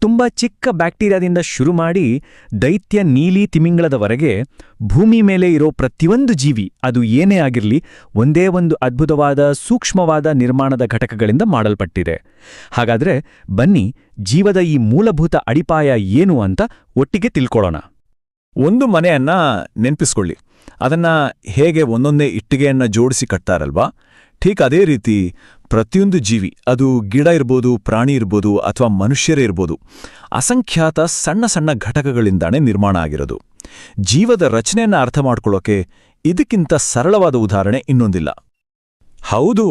ತುಂಬ ಚಿಕ್ಕ ಬ್ಯಾಕ್ಟೀರಿಯಾದಿಂದ ಶುರು ಮಾಡಿ ದೈತ್ಯ ನೀಲಿ ತಿಮಿಂಗಳದವರೆಗೆ ಭೂಮಿ ಮೇಲೆ ಇರೋ ಪ್ರತಿಯೊಂದು ಜೀವಿ, ಅದು ಏನೇ ಆಗಿರಲಿ, ಒಂದೇ ಒಂದು ಅದ್ಭುತವಾದ, ಸೂಕ್ಷ್ಮವಾದ ನಿರ್ಮಾಣದ ಘಟಕಗಳಿಂದ ಮಾಡಲ್ಪಟ್ಟಿದೆ. ಹಾಗಾದ್ರೆ ಬನ್ನಿ, ಜೀವದ ಈ ಮೂಲಭೂತ ಅಡಿಪಾಯ ಏನು ಅಂತ ಒಟ್ಟಿಗೆ ತಿಳ್ಕೊಳ್ಳೋಣ. ಒಂದು ಮನೆಯನ್ನ ನೆನಪಿಸ್ಕೊಳ್ಳಿ. ಅದನ್ನ ಹೇಗೆ ಒಂದೊಂದೇ ಇಟ್ಟಿಗೆಯನ್ನ ಜೋಡಿಸಿ ಕಟ್ತಾರಲ್ವಾ? ಠೀಕ್ ಅದೇ ರೀತಿ ಪ್ರತಿಯೊಂದು ಜೀವಿ ಅದು ಗಿಡ ಇರ್ಬೋದು ಪ್ರಾಣಿ ಇರ್ಬೋದು ಅಥವಾ ಮನುಷ್ಯರೇ ಇರ್ಬೋದು ಅಸಂಖ್ಯಾತ ಸಣ್ಣ ಸಣ್ಣ ಘಟಕಗಳಿಂದಾನೇ ನಿರ್ಮಾಣ ಆಗಿರೋದು. ಜೀವದ ರಚನೆಯನ್ನು ಅರ್ಥ ಮಾಡ್ಕೊಳ್ಳೋಕೆ ಇದಕ್ಕಿಂತ ಸರಳವಾದ ಉದಾಹರಣೆ ಇನ್ನೊಂದಿಲ್ಲ. ಹೌದು,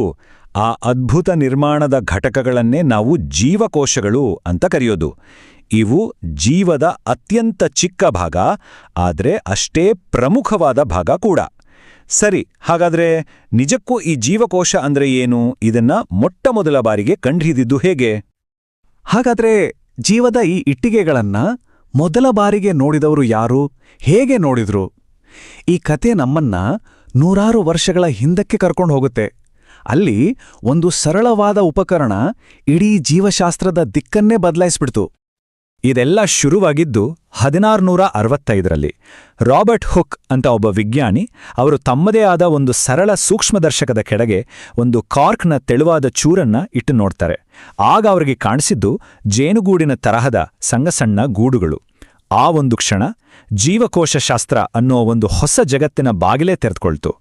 ಆ ಅದ್ಭುತ ನಿರ್ಮಾಣದ ಘಟಕಗಳನ್ನೇ ನಾವು ಜೀವಕೋಶಗಳು ಅಂತ ಕರೆಯೋದು. ಇವು ಜೀವದ ಅತ್ಯಂತ ಚಿಕ್ಕ ಭಾಗ, ಆದರೆ ಅಷ್ಟೇ ಪ್ರಮುಖವಾದ ಭಾಗ ಕೂಡ. ಸರಿ, ಹಾಗಾದ್ರೆ ನಿಜಕ್ಕೂ ಈ ಜೀವಕೋಶ ಅಂದ್ರೆ ಏನು? ಇದನ್ನ ಮೊಟ್ಟ ಮೊದಲ ಬಾರಿಗೆ ಕಂಡುಹಿಡಿದಿದ್ದು ಹೇಗೆ? ಹಾಗಾದ್ರೆ ಜೀವದ ಈ ಇಟ್ಟಿಗೆಗಳನ್ನ ಮೊದಲ ಬಾರಿಗೆ ನೋಡಿದವರು ಯಾರು? ಹೇಗೆ ನೋಡಿದ್ರು? ಈ ಕತೆ ನಮ್ಮನ್ನ ನೂರಾರು ವರ್ಷಗಳ ಹಿಂದಕ್ಕೆ ಕರ್ಕೊಂಡು ಹೋಗುತ್ತೆ. ಅಲ್ಲಿ ಒಂದು ಸರಳವಾದ ಉಪಕರಣ ಇಡೀ ಜೀವಶಾಸ್ತ್ರದ ದಿಕ್ಕನ್ನೇ ಬದಲಾಯಿಸ್ಬಿಡ್ತು. ಇದೆಲ್ಲ ಶುರುವಾಗಿದ್ದು ಹದಿನಾರುನೂರ ಅರವತ್ತೈದರಲ್ಲಿ ರಾಬರ್ಟ್ ಹುಕ್ ಅಂತ ಒಬ್ಬ ವಿಜ್ಞಾನಿ, ಅವರು ತಮ್ಮದೇ ಆದ ಒಂದು ಸರಳ ಸೂಕ್ಷ್ಮದರ್ಶಕದ ಕೆಳಗೆ ಒಂದು ಕಾರ್ಕ್ನ ತೆಳುವಾದ ಚೂರನ್ನ ಇಟ್ಟು ನೋಡ್ತಾರೆ. ಆಗ ಅವರಿಗೆ ಕಾಣಿಸಿದ್ದು ಜೇನುಗೂಡಿನ ತರಹದ ಸಣ್ಣ ಗೂಡುಗಳು. ಆ ಒಂದು ಕ್ಷಣ ಜೀವಕೋಶಶಾಸ್ತ್ರ ಅನ್ನೋ ಒಂದು ಹೊಸ ಜಗತ್ತಿನ ಬಾಗಿಲೇ ತೆರೆದುಕೊಳ್ತು.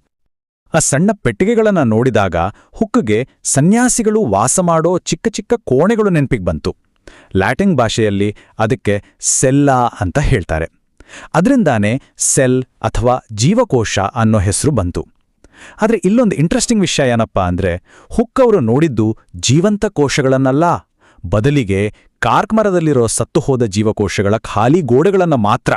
ಆ ಸಣ್ಣ ಪೆಟ್ಟಿಗೆಗಳನ್ನ ನೋಡಿದಾಗ ಹುಕ್ಗೆ ಸನ್ಯಾಸಿಗಳು ವಾಸ ಮಾಡೋ ಚಿಕ್ಕ ಚಿಕ್ಕ ಕೋಣೆಗಳು ನೆನಪಿಗೆ ಬಂತು. ಲ್ಯಾಟಿನ್ ಭಾಷೆಯಲ್ಲಿ ಅದಕ್ಕೆ ಸೆಲ್ಲಾ ಅಂತ ಹೇಳ್ತಾರೆ. ಅದರಿಂದಾನೇ ಸೆಲ್ ಅಥವಾ ಜೀವಕೋಶ ಅನ್ನೋ ಹೆಸರು ಬಂತು. ಆದರೆ ಇಲ್ಲೊಂದು ಇಂಟ್ರೆಸ್ಟಿಂಗ್ ವಿಷಯ ಏನಪ್ಪಾ ಅಂದ್ರೆ ಹುಕ್ ಅವರು ನೋಡಿದ್ದು ಜೀವಂತ ಕೋಶಗಳನ್ನಲ್ಲ. ಬದಲಿಗೆ ಕಾರ್ಕ್ಮರದಲ್ಲಿರೋ ಸತ್ತು ಹೋದ ಜೀವಕೋಶಗಳ ಖಾಲಿ ಗೋಡೆಗಳನ್ನ ಮಾತ್ರ.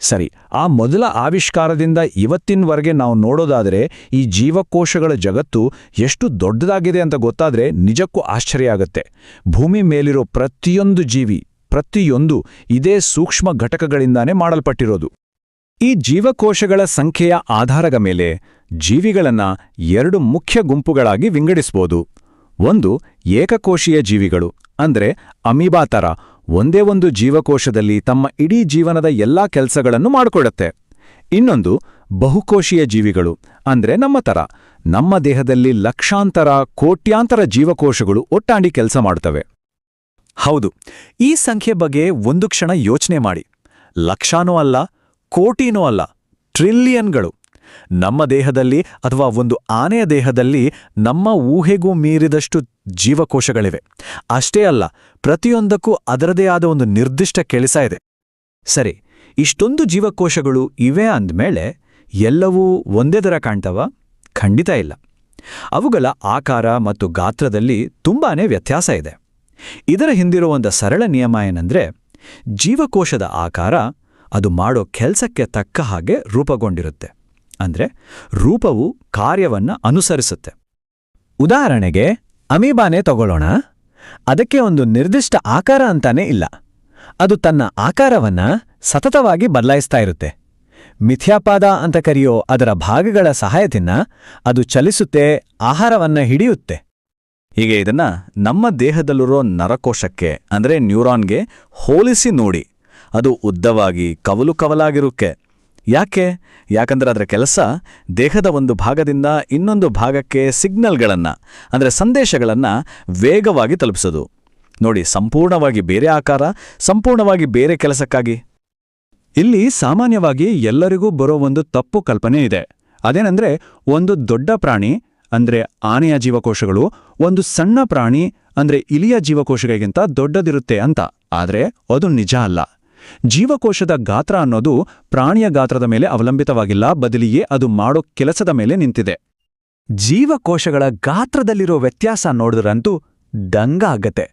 ಸರಿ, ಆ ಮೊದಲ ಆವಿಷ್ಕಾರದಿಂದ ಇವತ್ತಿನವರೆಗೆ ನಾವು ನೋಡೋದಾದರೆ ಈ ಜೀವಕೋಶಗಳ ಜಗತ್ತು ಎಷ್ಟು ದೊಡ್ಡದಾಗಿದೆ ಅಂತ ಗೊತ್ತಾದ್ರೆ ನಿಜಕ್ಕೂ ಆಶ್ಚರ್ಯ ಆಗುತ್ತೆ. ಭೂಮಿ ಮೇಲಿರೋ ಪ್ರತಿಯೊಂದು ಜೀವಿ, ಪ್ರತಿಯೊಂದು ಇದೇ ಸೂಕ್ಷ್ಮ ಘಟಕಗಳಿಂದಾನೇ ಮಾಡಲ್ಪಟ್ಟಿರೋದು. ಈ ಜೀವಕೋಶಗಳ ಸಂಖ್ಯೆಯ ಆಧಾರದ ಮೇಲೆ ಜೀವಿಗಳನ್ನ ಎರಡು ಮುಖ್ಯ ಗುಂಪುಗಳಾಗಿ ವಿಂಗಡಿಸ್ಬೋದು. ಒಂದು ಏಕಕೋಶೀಯ ಜೀವಿಗಳು, ಅಂದ್ರೆ ಅಮೀಬಾ ಥರ ಒಂದೇ ಒಂದು ಜೀವಕೋಶದಲ್ಲಿ ತಮ್ಮ ಇಡೀ ಜೀವನದ ಎಲ್ಲಾ ಕೆಲಸಗಳನ್ನು ಮಾಡಿಕೊಡುತ್ತೆ ಇನ್ನೊಂದು, ಬಹುಕೋಶೀಯ ಜೀವಿಗಳು, ಅಂದ್ರೆ ನಮ್ಮ ತರ ನಮ್ಮ ದೇಹದಲ್ಲಿ ಲಕ್ಷಾಂತರ, ಕೋಟ್ಯಾಂತರ ಜೀವಕೋಶಗಳು ಒಟ್ಟಾಂಡಿ ಕೆಲಸ ಮಾಡ್ತವೆ. ಹೌದು, ಈ ಸಂಖ್ಯೆ ಬಗ್ಗೆ ಒಂದು ಕ್ಷಣ ಯೋಚನೆ ಮಾಡಿ. ಲಕ್ಷಾನೂ ಅಲ್ಲ, ಕೋಟಿನೂ ಅಲ್ಲ ಟ್ರಿಲಿಯನ್ಗಳು ನಮ್ಮ ದೇಹದಲ್ಲಿ ಅಥವಾ ಒಂದು ಆನೆಯ ದೇಹದಲ್ಲಿ ನಮ್ಮ ಊಹೆಗೂ ಮೀರಿದಷ್ಟು ಜೀವಕೋಶಗಳಿವೆ. ಅಷ್ಟೇ ಅಲ್ಲ, ಪ್ರತಿಯೊಂದಕ್ಕೂ ಅದರದೇ ಆದ ಒಂದು ನಿರ್ದಿಷ್ಟ ಕೆಲಸ ಇದೆ. ಸರಿ, ಇಷ್ಟೊಂದು ಜೀವಕೋಶಗಳು ಇವೆ ಅಂದಮೇಲೆ ಎಲ್ಲವೂ ಒಂದೇ ಥರ ಕಾಣ್ತವ? ಖಂಡಿತ ಇಲ್ಲ. ಅವುಗಳ ಆಕಾರ ಮತ್ತು ಗಾತ್ರದಲ್ಲಿ ತುಂಬಾನೇ ವ್ಯತ್ಯಾಸ ಇದೆ. ಇದರ ಹಿಂದಿರೋ ಒಂದು ಸರಳ ನಿಯಮ ಏನಂದ್ರೆ, ಜೀವಕೋಶದ ಆಕಾರ ಅದು ಮಾಡೋ ಕೆಲಸಕ್ಕೆ ತಕ್ಕ ಹಾಗೆ ರೂಪುಗೊಂಡಿರುತ್ತೆ. ಅಂದ್ರೆ ರೂಪವು ಕಾರ್ಯವನ್ನ ಅನುಸರಿಸುತ್ತೆ. ಉದಾಹರಣೆಗೆ, ಅಮೀಬಾನೆ ತಗೊಳ್ಳೋಣ. ಅದಕ್ಕೆ ಒಂದು ನಿರ್ದಿಷ್ಟ ಆಕಾರ ಅಂತಾನೆ ಇಲ್ಲ. ಅದು ತನ್ನ ಆಕಾರವನ್ನ ಸತತವಾಗಿ ಬದಲಾಯಿಸ್ತಾ ಇರುತ್ತೆ. ಮಿಥ್ಯಾಪಾದ ಅಂತ ಕರೆಯೋ ಅದರ ಭಾಗಗಳ ಸಹಾಯದಿಂದ ಅದು ಚಲಿಸುತ್ತೆ, ಆಹಾರವನ್ನ ಹಿಡಿಯುತ್ತೆ. ಹೀಗೆ ಇದನ್ನ ನಮ್ಮ ದೇಹದಲ್ಲಿರೋ ನರಕೋಶಕ್ಕೆ, ಅಂದ್ರೆ ನ್ಯೂರಾನ್ಗೆ ಹೋಲಿಸಿ ನೋಡಿ. ಅದು ಉದ್ದವಾಗಿ ಕವಲು ಕವಲಾಗಿರುಕ್ಕೆ ಯಾಕೆ? ಯಾಕಂದ್ರೆ ಅದರ ಕೆಲಸ ದೇಹದ ಒಂದು ಭಾಗದಿಂದ ಇನ್ನೊಂದು ಭಾಗಕ್ಕೆ ಸಿಗ್ನಲ್ಗಳನ್ನು, ಅಂದ್ರೆ ಸಂದೇಶಗಳನ್ನು ವೇಗವಾಗಿ ತಲುಪಿಸೋದು. ನೋಡಿ, ಸಂಪೂರ್ಣವಾಗಿ ಬೇರೆ ಆಕಾರ, ಸಂಪೂರ್ಣವಾಗಿ ಬೇರೆ ಕೆಲಸಕ್ಕಾಗಿ. ಇಲ್ಲಿ ಸಾಮಾನ್ಯವಾಗಿ ಎಲ್ಲರಿಗೂ ಬರೋ ಒಂದು ತಪ್ಪು ಕಲ್ಪನೆ ಇದೆ. ಅದೇನಂದ್ರೆ, ಒಂದು ದೊಡ್ಡ ಪ್ರಾಣಿ, ಅಂದ್ರೆ ಆನೆಯ ಜೀವಕೋಶಗಳು, ಒಂದು ಸಣ್ಣ ಪ್ರಾಣಿ, ಅಂದ್ರೆ ಇಲಿಯ ಜೀವಕೋಶಗಳಿಗಿಂತ ದೊಡ್ಡದಿರುತ್ತೆ ಅಂತ. ಆದರೆ ಅದು ನಿಜ ಅಲ್ಲ. ಜೀವಕೋಶದ ಗಾತ್ರ ಅನ್ನೋದು ಪ್ರಾಣಿಯ ಗಾತ್ರದ ಮೇಲೆ ಅವಲಂಬಿತವಾಗಿಲ್ಲ ಬದಲಿಗೆ ಅದು ಮಾಡೋ ಕೆಲಸದ ಮೇಲೆ ನಿಂತಿದೆ. ಜೀವಕೋಶಗಳ ಗಾತ್ರದಲ್ಲಿರೋ ವ್ಯತ್ಯಾಸ ನೋಡಿದ್ರಂತೂ ದಂಗ ಆಗತ್ತೆ.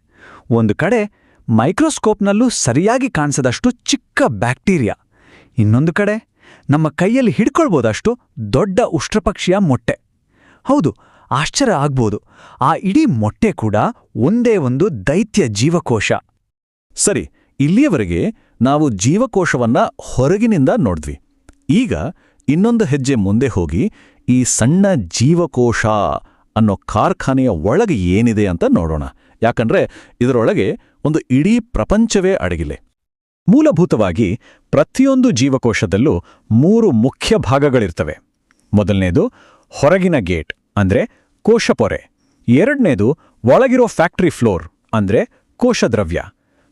ಒಂದು ಕಡೆ ಮೈಕ್ರೋಸ್ಕೋಪ್ನಲ್ಲೂ ಸರಿಯಾಗಿ ಕಾಣಿಸದಷ್ಟು ಚಿಕ್ಕ ಬ್ಯಾಕ್ಟೀರಿಯಾ. ಇನ್ನೊಂದು ಕಡೆ ನಮ್ಮ ಕೈಯಲ್ಲಿ ಹಿಡ್ಕೊಳ್ಬೋದಷ್ಟು ದೊಡ್ಡ ಉಷ್ಟ್ರಪಕ್ಷಿಯ ಮೊಟ್ಟೆ. ಹೌದು, ಆಶ್ಚರ್ಯ ಆಗ್ಬೋದು. ಆ ಇಡೀ ಮೊಟ್ಟೆ ಕೂಡ ಒಂದೇ ಒಂದು ದೈತ್ಯ ಜೀವಕೋಶ. ಸರಿ, ಇಲ್ಲಿಯವರೆಗೆ ನಾವು ಜೀವಕೋಶವನ್ನ ಹೊರಗಿನಿಂದ ನೋಡಿದ್ವಿ. ಈಗ ಇನ್ನೊಂದು ಹೆಜ್ಜೆ ಮುಂದೆ ಹೋಗಿ ಈ ಸಣ್ಣ ಜೀವಕೋಶ ಅನ್ನೋ ಕಾರ್ಖಾನೆಯ ಒಳಗೆ ಏನಿದೆ ಅಂತ ನೋಡೋಣ. ಯಾಕಂದ್ರೆ ಇದರೊಳಗೆ ಒಂದು ಇಡೀ ಪ್ರಪಂಚವೇ ಅಡಗಿಲೆ ಮೂಲಭೂತವಾಗಿ ಪ್ರತಿಯೊಂದು ಜೀವಕೋಶದಲ್ಲೂ ಮೂರು ಮುಖ್ಯ ಭಾಗಗಳಿರ್ತವೆ. ಮೊದಲನೇದು ಹೊರಗಿನ ಗೇಟ್, ಅಂದ್ರೆ ಕೋಶಪೊರೆ ಎರಡನೇದು ಒಳಗಿರೋ ಫ್ಯಾಕ್ಟರಿ ಫ್ಲೋರ್, ಅಂದ್ರೆ ಕೋಶದ್ರವ್ಯ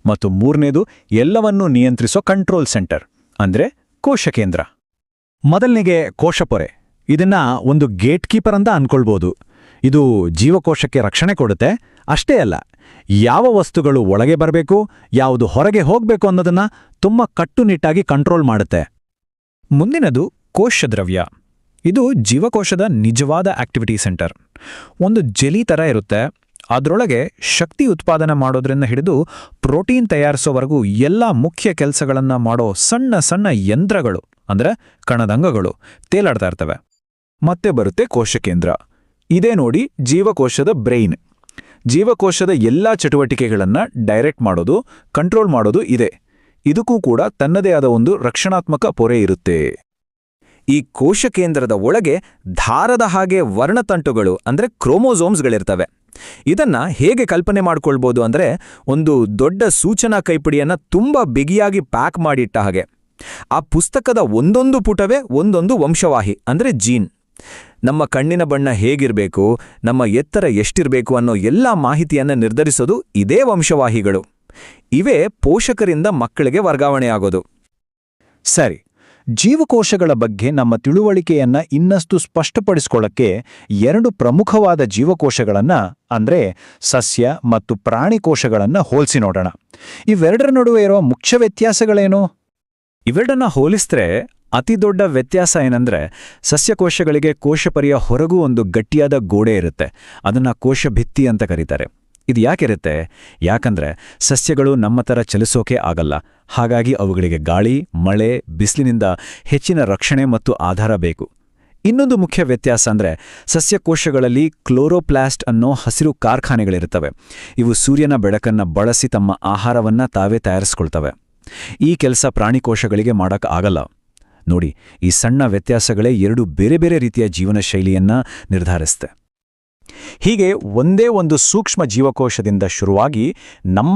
ಮತ್ತು ಮೂರನೇದು ಎಲ್ಲವನ್ನೂ ನಿಯಂತ್ರಿಸೋ ಕಂಟ್ರೋಲ್ ಸೆಂಟರ್ ಅಂದ್ರೆ ಕೋಶಕೇಂದ್ರ ಮೊದಲನಿಗೆ ಕೋಶಪೊರೆ ಇದನ್ನ ಒಂದು ಗೇಟ್ ಕೀಪರ್ ಅಂತ ಅನ್ಕೊಳ್ಬೋದು. ಇದು ಜೀವಕೋಶಕ್ಕೆ ರಕ್ಷಣೆ ಕೊಡುತ್ತೆ. ಅಷ್ಟೇ ಅಲ್ಲ, ಯಾವ ವಸ್ತುಗಳು ಒಳಗೆ ಬರಬೇಕು, ಯಾವುದು ಹೊರಗೆ ಹೋಗಬೇಕು ಅನ್ನೋದನ್ನ ತುಂಬಾ ಕಟ್ಟುನಿಟ್ಟಾಗಿ ಕಂಟ್ರೋಲ್ ಮಾಡುತ್ತೆ. ಮುಂದಿನದು ಕೋಶದ್ರವ್ಯ ಇದು ಜೀವಕೋಶದ ನಿಜವಾದ ಆಕ್ಟಿವಿಟಿ ಸೆಂಟರ್ ಒಂದು ಜೆಲಿ ಥರ ಇರುತ್ತೆ. ಅದರೊಳಗೆ ಶಕ್ತಿ ಉತ್ಪಾದನೆ ಮಾಡೋದ್ರಿಂದ ಹಿಡಿದು ಪ್ರೋಟೀನ್ ತಯಾರಿಸೋವರೆಗೂ ಎಲ್ಲ ಮುಖ್ಯ ಕೆಲಸಗಳನ್ನ ಮಾಡೋ ಸಣ್ಣ ಸಣ್ಣ ಯಂತ್ರಗಳು, ಅಂದ್ರೆ ಕಣದಂಗಗಳು ತೇಲಾಡ್ತಾ ಇರ್ತವೆ. ಮತ್ತೆ ಬರುತ್ತೆ ಕೋಶಕೇಂದ್ರ. ಇದೇ ನೋಡಿ ಜೀವಕೋಶದ ಬ್ರೈನ್. ಜೀವಕೋಶದ ಎಲ್ಲಾ ಚಟುವಟಿಕೆಗಳನ್ನ ಡೈರೆಕ್ಟ್ ಮಾಡೋದು, ಕಂಟ್ರೋಲ್ ಮಾಡೋದು ಇದೆ. ಇದಕ್ಕೂ ಕೂಡ ತನ್ನದೇ ಆದ ಒಂದು ರಕ್ಷಣಾತ್ಮಕ ಪೊರೆ ಇರುತ್ತೆ. ಈ ಕೋಶಕೇಂದ್ರದ ಒಳಗೆ ಧಾರದ ಹಾಗೆ ವರ್ಣತಂಟುಗಳು ಅಂದ್ರೆ ಕ್ರೋಮೋಸೋಮ್ಸ್ಗಳಿರ್ತವೆ. ಇದನ್ನ ಹೇಗೆ ಕಲ್ಪನೆ ಮಾಡ್ಕೊಳ್ಬೋದು ಅಂದರೆ ಒಂದು ದೊಡ್ಡ ಸೂಚನಾ ಕೈಪಿಡಿಯನ್ನು ತುಂಬಾ ಬಿಗಿಯಾಗಿ ಪ್ಯಾಕ್ ಮಾಡಿಟ್ಟ ಹಾಗೆ. ಆ ಪುಸ್ತಕದ ಒಂದೊಂದು ಪುಟವೇ ಒಂದೊಂದು ವಂಶವಾಹಿ, ಅಂದ್ರೆ ಜೀನ್. ನಮ್ಮ ಕಣ್ಣಿನ ಬಣ್ಣ ಹೇಗಿರಬೇಕು, ನಮ್ಮ ಎತ್ತರ ಎಷ್ಟಿರಬೇಕು ಅನ್ನೋ ಎಲ್ಲ ಮಾಹಿತಿಯನ್ನ ನಿರ್ಧರಿಸೋದು ಇದೇ ವಂಶವಾಹಿಗಳು. ಇವೇ ಪೋಷಕರಿಂದ ಮಕ್ಕಳಿಗೆ ವರ್ಗಾವಣೆಯಾಗೋದು ಸರಿ ಜೀವಕೋಶಗಳ ಬಗ್ಗೆ ನಮ್ಮ ತಿಳುವಳಿಕೆಯನ್ನ ಇನ್ನಷ್ಟು ಸ್ಪಷ್ಟಪಡಿಸಿಕೊಳ್ಳಕ್ಕೆ ಎರಡು ಪ್ರಮುಖವಾದ ಜೀವಕೋಶಗಳನ್ನ, ಅಂದ್ರೆ ಸಸ್ಯ ಮತ್ತು ಪ್ರಾಣಿ ಕೋಶಗಳನ್ನ ಹೋಲಿಸಿ ನೋಡೋಣ. ಇವೆರಡರ ನಡುವೆ ಇರುವ ಮುಖ್ಯ ವ್ಯತ್ಯಾಸಗಳೇನು? ಇವೆರಡನ್ನ ಹೋಲಿಸಿದ್ರೆ ಅತಿ ದೊಡ್ಡ ವ್ಯತ್ಯಾಸ ಏನಂದ್ರೆ ಸಸ್ಯಕೋಶಗಳಿಗೆ ಕೋಶಪರಿಯ ಹೊರಗೂ ಒಂದು ಗಟ್ಟಿಯಾದ ಗೋಡೆ ಇರುತ್ತೆ. ಅದನ್ನ ಕೋಶ ಭಿತ್ತಿ ಅಂತ ಕರೀತಾರೆ. ಇದು ಯಾಕಿರುತ್ತೆ? ಯಾಕಂದ್ರೆ ಸಸ್ಯಗಳು ನಮ್ಮ ಥರ ಚಲಿಸೋಕೆ ಆಗಲ್ಲ. ಹಾಗಾಗಿ ಅವುಗಳಿಗೆ ಗಾಳಿ, ಮಳೆ, ಬಿಸಿಲಿನಿಂದ ಹೆಚ್ಚಿನ ರಕ್ಷಣೆ ಮತ್ತು ಆಧಾರ ಬೇಕು. ಇನ್ನೊಂದು ಮುಖ್ಯ ವ್ಯತ್ಯಾಸ ಅಂದ್ರೆ ಸಸ್ಯಕೋಶಗಳಲ್ಲಿ ಕ್ಲೋರೋಪ್ಲಾಸ್ಟ್ ಅನ್ನೋ ಹಸಿರು ಕಾರ್ಖಾನೆಗಳಿರುತ್ತವೆ. ಇವು ಸೂರ್ಯನ ಬೆಳಕನ್ನ ಬಳಸಿ ತಮ್ಮ ಆಹಾರವನ್ನ ತಾವೇ ತಯಾರಿಸ್ಕೊಳ್ತವೆ. ಈ ಕೆಲಸ ಪ್ರಾಣಿಕೋಶಗಳಿಗೆ ಮಾಡೋಕ್ಕಾಗಲ್ಲ ನೋಡಿ, ಈ ಸಣ್ಣ ವ್ಯತ್ಯಾಸಗಳೇ ಎರಡು ಬೇರೆ ಬೇರೆ ರೀತಿಯ ಜೀವನ ಶೈಲಿಯನ್ನು ನಿರ್ಧರಿಸುತ್ತೆ. ಹೀಗೆ ಒಂದೇ ಒಂದು ಸೂಕ್ಷ್ಮ ಜೀವಕೋಶದಿಂದ ಶುರುವಾಗಿ ನಮ್ಮ